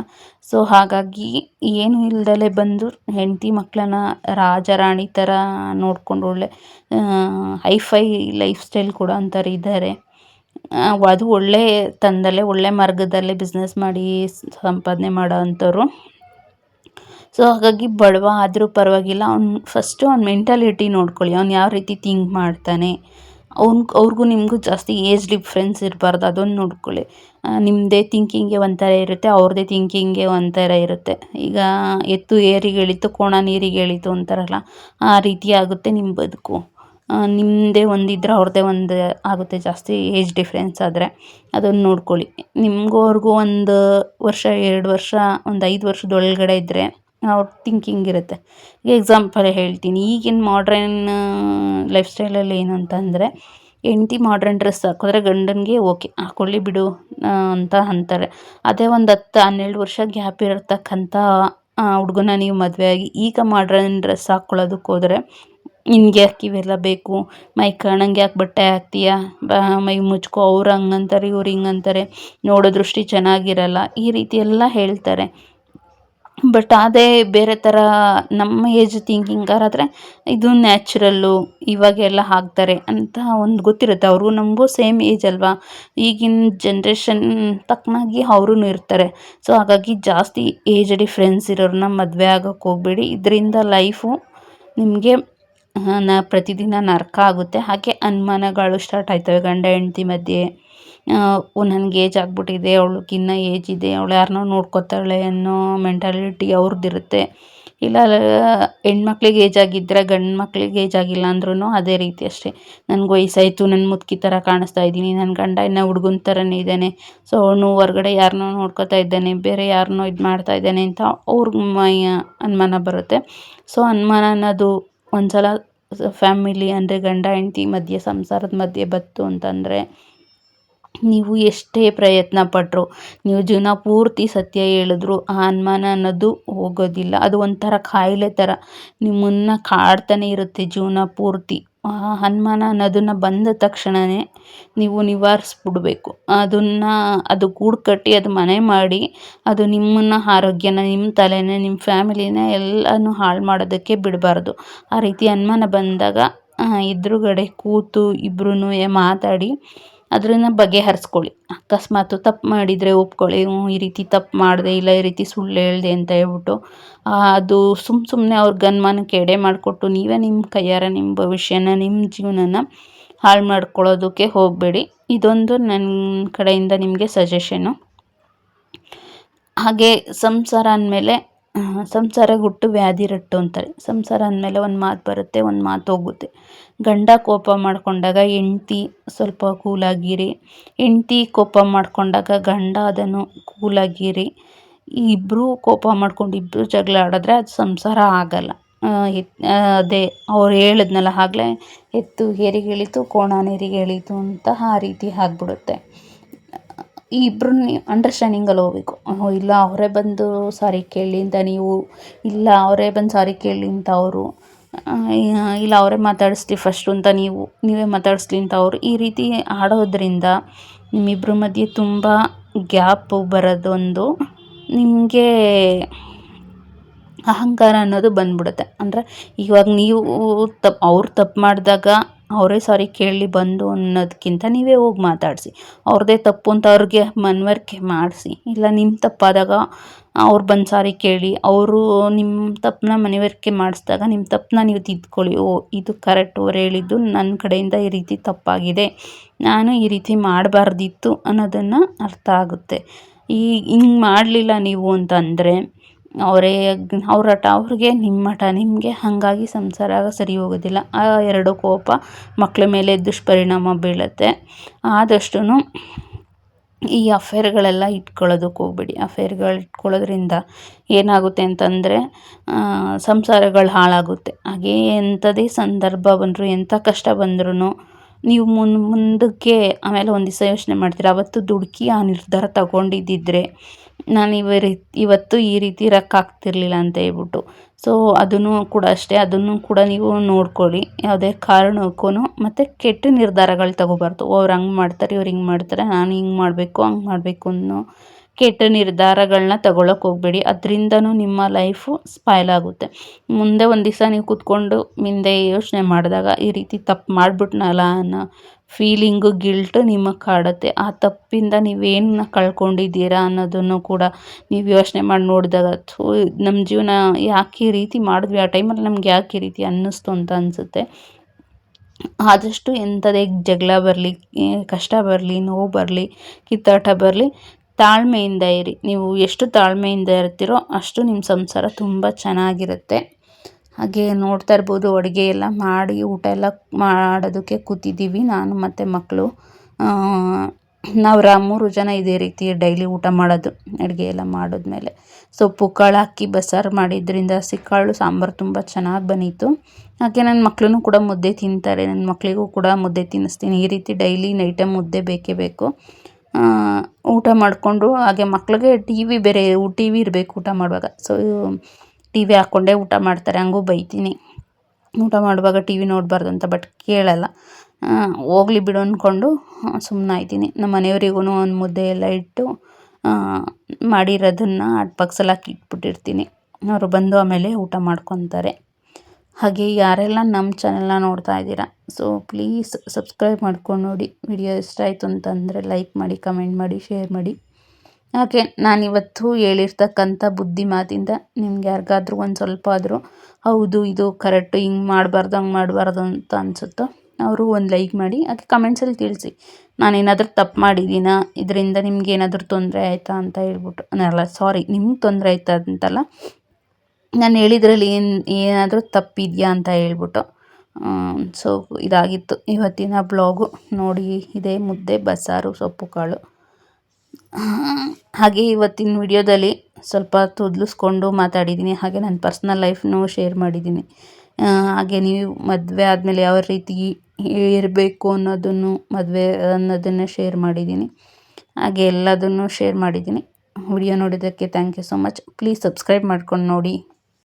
ಸೊ ಹಾಗಾಗಿ ಏನೂ ಇಲ್ದಲೇ ಬಂದು ಹೆಂಡತಿ ಮಕ್ಕಳನ್ನ ರಾಜ ರಾಣಿ ಥರ ನೋಡಿಕೊಂಡು ಒಳ್ಳೆ ಹೈಫೈ ಲೈಫ್ ಸ್ಟೈಲ್ ಕೂಡ ಅಂಥವ್ರು ಇದ್ದಾರೆ ಅದು ಒಳ್ಳೆ ತಂದಲ್ಲೇ, ಒಳ್ಳೆ ಮಾರ್ಗದಲ್ಲೇ ಬಿಸ್ನೆಸ್ ಮಾಡಿ ಸಂಪಾದನೆ ಮಾಡೋ ಅಂಥವ್ರು. ಸೊ ಹಾಗಾಗಿ ಬಡವ ಆದರೂ ಪರವಾಗಿಲ್ಲ. ಅವ್ನು ಫಸ್ಟು ಅವ್ನ ಮೆಂಟಾಲಿಟಿ ನೋಡ್ಕೊಳ್ಳಿ. ಅವ್ನು ಯಾವ ರೀತಿ ಥಿಂಕ್ ಮಾಡ್ತಾನೆ. ಅವ್ನು, ಅವ್ರಿಗೂ ನಿಮಗೂ ಜಾಸ್ತಿ ಏಜ್ ಡಿಫ್ರೆನ್ಸ್ ಇರಬಾರ್ದು. ಅದೊಂದು ನೋಡ್ಕೊಳ್ಳಿ. ನಿಮ್ಮದೇ ಥಿಂಕಿಂಗೆ ಒಂಥರ ಇರುತ್ತೆ. ಅವ್ರದ್ದೇ ಥಿಂಕಿಂಗೆ ಒಂಥರ ಇರುತ್ತೆ. ಈಗ ಎತ್ತು ಏರಿಗೆ ಎಳೀತು ಕೋಣ ನೀರಿಗೆ ಎಳೀತು ಅಂತಾರಲ್ಲ, ಆ ರೀತಿ ಆಗುತ್ತೆ ನಿಮ್ಮ ಬದುಕು. ನಿಮ್ಮದೇ ಒಂದಿದ್ರೆ ಅವ್ರದ್ದೇ ಒಂದು ಆಗುತ್ತೆ ಜಾಸ್ತಿ ಏಜ್ ಡಿಫ್ರೆನ್ಸ್ ಆದರೆ. ಅದೊಂದು ನೋಡ್ಕೊಳ್ಳಿ. ನಿಮಗೂ ಅವ್ರಿಗೂ ಒಂದು ವರ್ಷ, ಎರಡು ವರ್ಷ, ಒಂದು ಐದು ವರ್ಷದ ಒಳಗಡೆ ಇದ್ದರೆ ಅವ್ರ ಥಿಂಕಿಂಗ್ ಇರುತ್ತೆ. ಎಕ್ಸಾಂಪಲ್ ಹೇಳ್ತೀನಿ. ಈಗಿನ ಮಾಡ್ರನ್ ಲೈಫ್ ಸ್ಟೈಲಲ್ಲಿ ಏನು ಅಂತಂದರೆ ಹೆಂಡ್ತಿ ಮಾಡ್ರನ್ ಡ್ರೆಸ್ ಹಾಕಿದ್ರೆ ಗಂಡನಿಗೆ ಓಕೆ ಹಾಕೊಳ್ಳಿ ಬಿಡು ಅಂತ ಅಂತಾರೆ. ಅದೇ ಒಂದು ಹತ್ತು, ಹನ್ನೆರಡು ವರ್ಷ ಗ್ಯಾಪ್ ಇರತಕ್ಕಂಥ ಹುಡುಗನ ನೀವು ಮದುವೆ ಆಗಿ ಈಗ ಮಾಡ್ರನ್ ಡ್ರೆಸ್ ಹಾಕ್ಕೊಳ್ಳೋದಕ್ಕೆ ಹೋದರೆ, ನಿನಗೆ ಯಾಕೆ ಇವೆಲ್ಲ ಬೇಕು? ಮೈ ಕಾಣಂಗೆ ಯಾಕೆ ಬಟ್ಟೆ ಹಾಕ್ತೀಯ? ಮೈ ಮುಚ್ಕೋ, ಅವ್ರು ಹಂಗಂತಾರೆ, ಇವ್ರು ಹಿಂಗಂತಾರೆ, ನೋಡೋ ದೃಷ್ಟಿ ಚೆನ್ನಾಗಿರಲ್ಲ. ಈ ರೀತಿ ಎಲ್ಲ ಹೇಳ್ತಾರೆ. ಬಟ್ ಅದೇ ಬೇರೆ ಥರ ನಮ್ಮ ಏಜ್ ಥಿಂಕಿಂಗಾರಾದರೆ ಇದು ನ್ಯಾಚುರಲ್ಲು ಇವಾಗೆಲ್ಲ ಹಾಕ್ತಾರೆ ಅಂತ ಒಂದು ಗೊತ್ತಿರುತ್ತೆ. ಅವರು ನಮಗೂ ಸೇಮ್ ಏಜ್ ಅಲ್ವಾ? ಈಗಿನ ಜನ್ರೇಷನ್ ತಕ್ಕನಾಗಿ ಅವರೂ ಇರ್ತಾರೆ. ಸೊ ಹಾಗಾಗಿ ಜಾಸ್ತಿ ಏಜ್ ಡಿಫ್ರೆನ್ಸ್ ಇರೋರನ್ನ ಮದುವೆ ಆಗೋಕ್ಕೆ ಹೋಗಬೇಡಿ. ಇದರಿಂದ ಲೈಫು ನಿಮಗೆ ನ ಪ್ರತಿದಿನ ನರಕ ಆಗುತ್ತೆ. ಹಾಗೆ ಅನುಮಾನಗಳು ಸ್ಟಾರ್ಟ್ ಆಯ್ತವೆ ಗಂಡ, ಹೆಂಡ್ತಿ ಮಧ್ಯೆ. ನನಗೆ ಏಜ್ ಆಗ್ಬಿಟ್ಟಿದೆ ಅವ್ಳಿಗಿನ್ನ ಏಜ್ ಇದೆ, ಅವಳು ಯಾರನ್ನೋ ನೋಡ್ಕೊತಾಳೆ ಅನ್ನೋ ಮೆಂಟಾಲಿಟಿ ಅವ್ರದ್ದಿರುತ್ತೆ ಇಲ್ಲ ಹೆಣ್ಮಕ್ಳಿಗೆ ಏಜ್ ಆಗಿದ್ದರೆ ಗಂಡು ಮಕ್ಳಿಗೆ ಏಜ್ ಆಗಿಲ್ಲ ಅಂದ್ರೂ ಅದೇ ರೀತಿ ಅಷ್ಟೇ. ನನಗೆ ವಯಸ್ಸಾಯಿತು ನನ್ನ ಮುದುಕಿ ಥರ ಕಾಣಿಸ್ತಾ ಇದ್ದೀನಿ ನನ್ನ ಗಂಡ ಇನ್ನೂ ಹುಡ್ಗನ ಥರನೇ ಇದ್ದಾನೆ. ಸೊ, ಅವನು ಹೊರ್ಗಡೆ ಯಾರನ್ನೋ ನೋಡ್ಕೊತಾ ಇದ್ದಾನೆ, ಬೇರೆ ಯಾರನ್ನೋ ಇದು ಮಾಡ್ತಾ ಇದ್ದಾನೆ ಅಂತ ಅವ್ರಿಗೆ ಮೈಯ ಅನುಮಾನ ಬರುತ್ತೆ. ಸೊ, ಅನುಮಾನ ಅನ್ನೋದು ಒಂದು ಸಲ ಫ್ಯಾಮಿಲಿ ಅಂದರೆ ಗಂಡ, ಹೆಂಡ್ತಿ ಮಧ್ಯೆ, ಸಂಸಾರದ ಮಧ್ಯೆ ಬಂತು ಅಂತಂದರೆ ನೀವು ಎಷ್ಟೇ ಪ್ರಯತ್ನ ಪಟ್ಟರು ನೀವು ಜೀವನ ಪೂರ್ತಿ ಸತ್ಯ ಹೇಳಿದ್ರು, ಆ ಅನುಮಾನ ಅನ್ನೋದು ಹೋಗೋದಿಲ್ಲ. ಅದು ಒಂಥರ ಕಾಯಿಲೆ ಥರ. ನಿಮ್ಮನ್ನು ಕಾಡ್ತಾನೆ ಇರುತ್ತೆ ಜೀವನ ಪೂರ್ತಿ. ಆ ಅನುಮಾನ ಅನ್ನೋದನ್ನು ಬಂದ ತಕ್ಷಣವೇ ನೀವು ನಿವಾರಿಸ್ಬಿಡ್ಬೇಕು. ಅದನ್ನು, ಅದು ಗೂಡು ಕಟ್ಟಿ ಅದು ಮನೆ ಮಾಡಿ, ಅದು ನಿಮ್ಮನ್ನು ಆರೋಗ್ಯನ, ನಿಮ್ಮ ತಲೆನ, ನಿಮ್ಮ ಫ್ಯಾಮಿಲಿನ ಎಲ್ಲನೂ ಹಾಳು ಮಾಡೋದಕ್ಕೆ ಬಿಡಬಾರ್ದು. ಆ ರೀತಿ ಅನುಮಾನ ಬಂದಾಗ ಎದುರುಗಡೆ ಕೂತು ಇಬ್ಬರೂ ಮಾತಾಡಿ ಅದನ್ನು ಬಗೆಹರಿಸ್ಕೊಳ್ಳಿ. ಅಕಸ್ಮಾತ್ ತಪ್ಪು ಮಾಡಿದರೆ ಒಪ್ಕೊಳ್ಳಿ. ಹ್ಞೂ, ಈ ರೀತಿ ತಪ್ಪು ಮಾಡಿದೆ, ಇಲ್ಲ ಈ ರೀತಿ ಸುಳ್ಳು ಹೇಳಿದೆ ಅಂತ ಹೇಳ್ಬಿಟ್ಟು ಅದು ಸುಮ್ಮ ಸುಮ್ಮನೆ ಅವ್ರ ಗನ್ಮಾನಕ್ಕೆ ಎಡೆ ಮಾಡಿಕೊಟ್ಟು, ನೀವೇ ನಿಮ್ಮ ಕೈಯಾರ ನಿಮ್ಮ ಭವಿಷ್ಯನ ನಿಮ್ಮ ಜೀವನನ ಹಾಳು ಮಾಡ್ಕೊಳ್ಳೋದಕ್ಕೆ ಹೋಗಬೇಡಿ. ಇದೊಂದು ನನ್ನ ಕಡೆಯಿಂದ ನಿಮಗೆ ಸಜೆಷನ್ನು ಹಾಗೆ ಸಂಸಾರ ಅಂದಮೇಲೆ ಸಂಸಾರ ಹುಟ್ಟು ವ್ಯಾಧಿ ರಟ್ಟು ಅಂತಾರೆ. ಸಂಸಾರ ಅಂದಮೇಲೆ ಒಂದು ಮಾತು ಬರುತ್ತೆ, ಒಂದು ಮಾತು ಹೋಗುತ್ತೆ. ಗಂಡ ಕೋಪ ಮಾಡಿಕೊಂಡಾಗ ಹೆಂಡ್ತಿ ಸ್ವಲ್ಪ ಕೂಲಾಗಿರಿ. ಹೆಂಡ್ತಿ ಕೋಪ ಮಾಡಿಕೊಂಡಾಗ ಗಂಡ ಅದನ್ನು ಕೂಲಾಗಿರಿ. ಇಬ್ಬರೂ ಕೋಪ ಮಾಡ್ಕೊಂಡು ಇಬ್ಬರು ಜಗಳ ಆಡಿದ್ರೆ ಅದು ಸಂಸಾರ ಆಗಲ್ಲ. ಅದೇ ಅವ್ರು ಹೇಳಿದ್ನಲ್ಲ ಆಗಲೇ ಎತ್ತು ಹೆರಿಗೆಳಿತು ಕೋಣ ನೆರಿಗೆ ಎಳೀತು ಅಂತ ಆ ರೀತಿ ಆಗ್ಬಿಡುತ್ತೆ. ಈ ಇಬ್ಬರನ್ನ ಅಂಡರ್ಸ್ಟ್ಯಾಂಡಿಂಗಲ್ಲಿ ಹೋಗ್ಬೇಕು. ಇಲ್ಲ, ಅವರೇ ಬಂದು ಸಾರಿ ಕೇಳಲಿ ಅಂತ ನೀವು, ಇಲ್ಲ, ಅವರೇ ಬಂದು ಸಾರಿ ಕೇಳಲಿ ಅಂತ ಅವರು ಇಲ್ಲ, ಅವರೇ ಮಾತಾಡಿಸ್ಲಿ ಫಸ್ಟು ಅಂತ ನೀವು, ನೀವೇ ಮಾತಾಡಿಸ್ಲಿ ಅಂತ ಅವರು, ಈ ರೀತಿ ಆಡೋದ್ರಿಂದ ನಿಮ್ಮಿಬ್ಬರ ಮಧ್ಯೆ ತುಂಬ ಗ್ಯಾಪು ಬರೋದೊಂದು ನಿಮಗೆ ಅಹಂಕಾರ ಅನ್ನೋದು ಬಂದ್ಬಿಡುತ್ತೆ. ಅಂದರೆ ಇವಾಗ ನೀವು ತಪ್ಪು ಅವ್ರು ತಪ್ಪು ಮಾಡಿದಾಗ ಅವರೇ ಸಾರಿ ಕೇಳಲಿ ಬಂದು ಅನ್ನೋದಕ್ಕಿಂತ ನೀವೇ ಹೋಗಿ ಮಾತಾಡಿಸಿ. ಅವ್ರದ್ದೇ ತಪ್ಪು ಅಂತ ಅವ್ರಿಗೆ ಮನವರಿಕೆ ಮಾಡಿಸಿ. ಇಲ್ಲ ನಿಮ್ಮ ತಪ್ಪಾದಾಗ ಅವ್ರು ಬಂದು ಸಾರಿ ಕೇಳಿ, ಅವರು ನಿಮ್ಮ ತಪ್ಪನ್ನ ಮನವರಿಕೆ ಮಾಡಿಸ್ದಾಗ ನಿಮ್ಮ ತಪ್ಪನ್ನ ನೀವು ತಿದ್ಕೊಳ್ಳಿ. ಓ, ಇದು ಕರೆಕ್ಟ್ ಅವ್ರು ಹೇಳಿದ್ದು ನನ್ನ ಕಡೆಯಿಂದ ಈ ರೀತಿ ತಪ್ಪಾಗಿದೆ. ನಾನು ಈ ರೀತಿ ಮಾಡಬಾರ್ದಿತ್ತು ಅನ್ನೋದನ್ನು ಅರ್ಥ ಆಗುತ್ತೆ. ಈ ಹಿಂಗೆ ಮಾಡಲಿಲ್ಲ ನೀವು ಅಂತಂದರೆ ಅವರೇ ಅವ್ರ ಹಠ, ಅವ್ರಿಗೆ ನಿಮ್ಮ ಹಠ, ನಿಮಗೆ ಹಾಗಾಗಿ ಸಂಸಾರ ಸರಿ ಹೋಗೋದಿಲ್ಲ. ಆ ಎರಡು ಕೋಪ ಮಕ್ಕಳ ಮೇಲೆ ದುಷ್ಪರಿಣಾಮ ಬೀಳುತ್ತೆ. ಆದಷ್ಟು ಈ ಅಫೇರ್ಗಳೆಲ್ಲ ಇಟ್ಕೊಳ್ಳೋದಕ್ಕೆ ಹೋಗ್ಬೇಡಿ. ಅಫೇರ್ಗಳು ಇಟ್ಕೊಳ್ಳೋದ್ರಿಂದ ಏನಾಗುತ್ತೆ ಅಂತಂದರೆ ಸಂಸಾರಗಳು ಹಾಳಾಗುತ್ತೆ. ಹಾಗೇ ಎಂಥದೇ ಸಂದರ್ಭ ಬಂದರೂ, ಎಂಥ ಕಷ್ಟ ಬಂದ್ರೂ ನೀವು ಮುನ್ ಮುಂದಕ್ಕೆ ಆಮೇಲೆ ಒಂದು ದಿವಸ ಯೋಚನೆ ಮಾಡ್ತೀರ, ಅವತ್ತು ದುಡುಕಿ ಆ ನಿರ್ಧಾರ ತಗೊಂಡಿದ್ದಿದ್ರೆ ನಾನು ಇವ ಇವತ್ತು ಈ ರೀತಿ ಇರೋಕ್ಕಾಗ್ತಿರ್ಲಿಲ್ಲ ಅಂತ ಹೇಳ್ಬಿಟ್ಟು. ಸೊ ಅದನ್ನು ಕೂಡ ಅಷ್ಟೇ, ಅದನ್ನು ಕೂಡ ನೀವು ನೋಡ್ಕೊಳ್ಳಿ. ಯಾವುದೇ ಕಾರಣಕ್ಕೂ ಮತ್ತು ಕೆಟ್ಟ ನಿರ್ಧಾರಗಳು ತಗೋಬಾರ್ದು. ಅವ್ರು ಹಂಗೆ ಮಾಡ್ತಾರೆ, ಇವ್ರು ಹಿಂಗೆ ಮಾಡ್ತಾರೆ, ನಾನು ಹಿಂಗೆ ಮಾಡಬೇಕು, ಹಂಗೆ ಮಾಡಬೇಕು ಅನ್ನೋ ಕೆಟ್ಟ ನಿರ್ಧಾರಗಳನ್ನ ತಗೊಳಕ್ಕೆ ಹೋಗಬೇಡಿ. ಅದರಿಂದನೂ ನಿಮ್ಮ ಲೈಫು ಸ್ಪಾಯ್ಲ್ ಆಗುತ್ತೆ. ಮುಂದೆ ಒಂದು ದಿವಸ ನೀವು ಕೂತ್ಕೊಂಡು ಮುಂದೆ ಯೋಚನೆ ಮಾಡಿದಾಗ ಈ ರೀತಿ ತಪ್ಪು ಮಾಡಿಬಿಟ್ನಲ್ಲ ಅನ್ನೋ ಫೀಲಿಂಗು, ಗಿಲ್ಟು ನಿಮಗೆ ಕಾಡುತ್ತೆ. ಆ ತಪ್ಪಿಂದ ನೀವೇನು ಕಳ್ಕೊಂಡಿದ್ದೀರಾ ಅನ್ನೋದನ್ನು ಕೂಡ ನೀವು ಯೋಚನೆ ಮಾಡಿ ನೋಡಿದಾಗ ನಮ್ಮ ಜೀವನ ಯಾಕೆ ಈ ರೀತಿ ಮಾಡಿದ್ವಿ? ಆ ಟೈಮಲ್ಲಿ ನಮ್ಗೆ ಯಾಕೆ ಈ ರೀತಿ ಅನ್ನಿಸ್ತು ಅಂತ ಅನಿಸುತ್ತೆ. ಆದಷ್ಟು ಎಂಥದೇ ಜಗಳ ಬರಲಿ ಕಷ್ಟ ಬರಲಿ, ನೋವು ಬರಲಿ, ಕಿತ್ತಾಟ ಬರಲಿ, ತಾಳ್ಮೆಯಿಂದ ಇರಿ. ನೀವು ಎಷ್ಟು ತಾಳ್ಮೆಯಿಂದ ಇರ್ತೀರೋ ಅಷ್ಟು ನಿಮ್ಮ ಸಂಸಾರ ತುಂಬ ಚೆನ್ನಾಗಿರುತ್ತೆ. ಹಾಗೆ ನೋಡ್ತಾ ಇರ್ಬೋದು, ಅಡುಗೆ ಎಲ್ಲ ಮಾಡಿ ಊಟ ಎಲ್ಲ ಮಾಡೋದಕ್ಕೆ ಕೂತಿದ್ದೀವಿ ನಾನು ಮತ್ತು ಮಕ್ಕಳು. ನಾವು ರಾ, ಮೂರು ಜನ ಇದೇ ರೀತಿ ಡೈಲಿ ಊಟ ಮಾಡೋದು, ಅಡುಗೆ ಎಲ್ಲ ಮಾಡಿದ್ಮೇಲೆ. ಸೊಪ್ಪು ಕಾಳು ಹಾಕಿ ಬಸ್ಸಾರು ಮಾಡಿದ್ರಿಂದ ಸಿಕ್ಕಾಳು ಕಾಳು ಸಾಂಬಾರು ತುಂಬ ಚೆನ್ನಾಗಿ ಬಂದಿತ್ತು. ಹಾಗೆ ನನ್ನ ಮಕ್ಕಳೂ ಕೂಡ ಮುದ್ದೆ ತಿಂತಾರೆ ನನ್ನ ಮಕ್ಕಳಿಗೂ ಕೂಡ ಮುದ್ದೆ ತಿನ್ನಿಸ್ತೀನಿ. ಈ ರೀತಿ ಡೈಲಿ ನೈಟಮ್ ಮುದ್ದೆ ಬೇಕೇ ಬೇಕು. ಊಟ ಮಾಡಿಕೊಂಡು, ಹಾಗೆ ಮಕ್ಕಳಿಗೆ ಟಿ ವಿ ಬೇರೆ ಟಿ ವಿ ಇರಬೇಕು ಊಟ ಮಾಡುವಾಗ. ಸೊ ಟಿ ವಿ ಹಾಕ್ಕೊಂಡೇ ಊಟ ಮಾಡ್ತಾರೆ, ಹಂಗೂ ಬೈತೀನಿ. ಊಟ ಮಾಡುವಾಗ ಟಿ ವಿ ನೋಡಬಾರ್ದು ಅಂತ ಬಟ್ ಕೇಳಲ್ಲ. ಹೋಗ್ಲಿ ಬಿಡು ಅಂದ್ಕೊಂಡು ಸುಮ್ಮನಾಯ್ತೀನಿ ನಮ್ಮ ಮನೆಯವ್ರಿಗೂ ಒಂದು ಮುದ್ದೆ ಎಲ್ಲ ಇಟ್ಟು ಮಾಡಿರೋದನ್ನು ಅಟ್ ಬಾಕ್ಸಲ್ಲಿ ಹಾಕಿ ಇಟ್ಬಿಟ್ಟಿರ್ತೀನಿ. ಅವರು ಬಂದು ಆಮೇಲೆ ಊಟ ಮಾಡ್ಕೊತಾರೆ. ಹಾಗೆ ಯಾರೆಲ್ಲ ನಮ್ಮ ಚಾನೆಲ್ನ ನೋಡ್ತಾ ಇದ್ದೀರಾ ಸೊ ಪ್ಲೀಸ್ ಸಬ್ಸ್ಕ್ರೈಬ್ ಮಾಡ್ಕೊಂಡು ನೋಡಿ. ವಿಡಿಯೋ ಇಷ್ಟ ಆಯಿತು ಅಂತಂದರೆ ಲೈಕ್ ಮಾಡಿ ಕಮೆಂಟ್ ಮಾಡಿ ಶೇರ್ ಮಾಡಿ. ಹಾಗೆ ನಾನಿವತ್ತು ಹೇಳಿರ್ತಕ್ಕಂಥ ಬುದ್ಧಿ ಮಾತಿಂದ ನಿಮ್ಗೆ ಯಾರಿಗಾದ್ರೂ ಒಂದು ಸ್ವಲ್ಪ ಆದರೂ, ಹೌದು, ಇದು ಕರೆಕ್ಟು ಹಿಂಗೆ ಮಾಡಬಾರ್ದು, ಹಂಗೆ ಮಾಡಬಾರ್ದು ಅಂತ ಅನಿಸುತ್ತೋ, ಅವರು ಒಂದು ಲೈಕ್ ಮಾಡಿ ಹಾಗೆ ಕಮೆಂಟ್ಸಲ್ಲಿ ತಿಳಿಸಿ. ನಾನೇನಾದರೂ ತಪ್ಪು ಮಾಡಿದ್ದೀನಾ ಇದರಿಂದ ನಿಮ್ಗೆ ಏನಾದರೂ ತೊಂದರೆ ಆಯಿತಾ ಅಂತ ಹೇಳ್ಬಿಟ್ಟು ಅಲ್ಲ ಸಾರಿ ನಿಮ್ಗೆ ತೊಂದರೆ ಆಯ್ತಾ ಅಂತಲ್ಲ, ನಾನು ಹೇಳಿದ್ರಲ್ಲಿ ಏನು, ಏನಾದರೂ ತಪ್ಪಿದೆಯಾ ಅಂತ ಹೇಳ್ಬಿಟ್ಟು ಸೊ ಇದಾಗಿತ್ತು ಇವತ್ತಿನ ಬ್ಲಾಗು ನೋಡಿ, ಇದೇ ಮುದ್ದೆ, ಬಸ್ಸಾರು, ಸೊಪ್ಪು ಕಾಳು. ಹಾಗೆ ಇವತ್ತಿನ ವಿಡಿಯೋದಲ್ಲಿ ಸ್ವಲ್ಪ ತುದ್ಲಿಸ್ಕೊಂಡು ಮಾತಾಡಿದ್ದೀನಿ. ಹಾಗೆ ನನ್ನ ಪರ್ಸ್ನಲ್ ಲೈಫ್ನೂ ಶೇರ್ ಮಾಡಿದ್ದೀನಿ. ಹಾಗೆ ನೀವು ಮದುವೆ ಆದಮೇಲೆ ಯಾವ ರೀತಿ ಇರಬೇಕು ಅನ್ನೋದನ್ನು, ಮದುವೆ ಅನ್ನೋದನ್ನು ಶೇರ್ ಮಾಡಿದ್ದೀನಿ. ಹಾಗೆ ಎಲ್ಲದನ್ನು ಶೇರ್ ಮಾಡಿದ್ದೀನಿ. ವಿಡಿಯೋ ನೋಡಿದ್ದಕ್ಕೆ thank you so much please subscribe ಮಾಡ್ಕೊಂಡು ನೋಡಿ.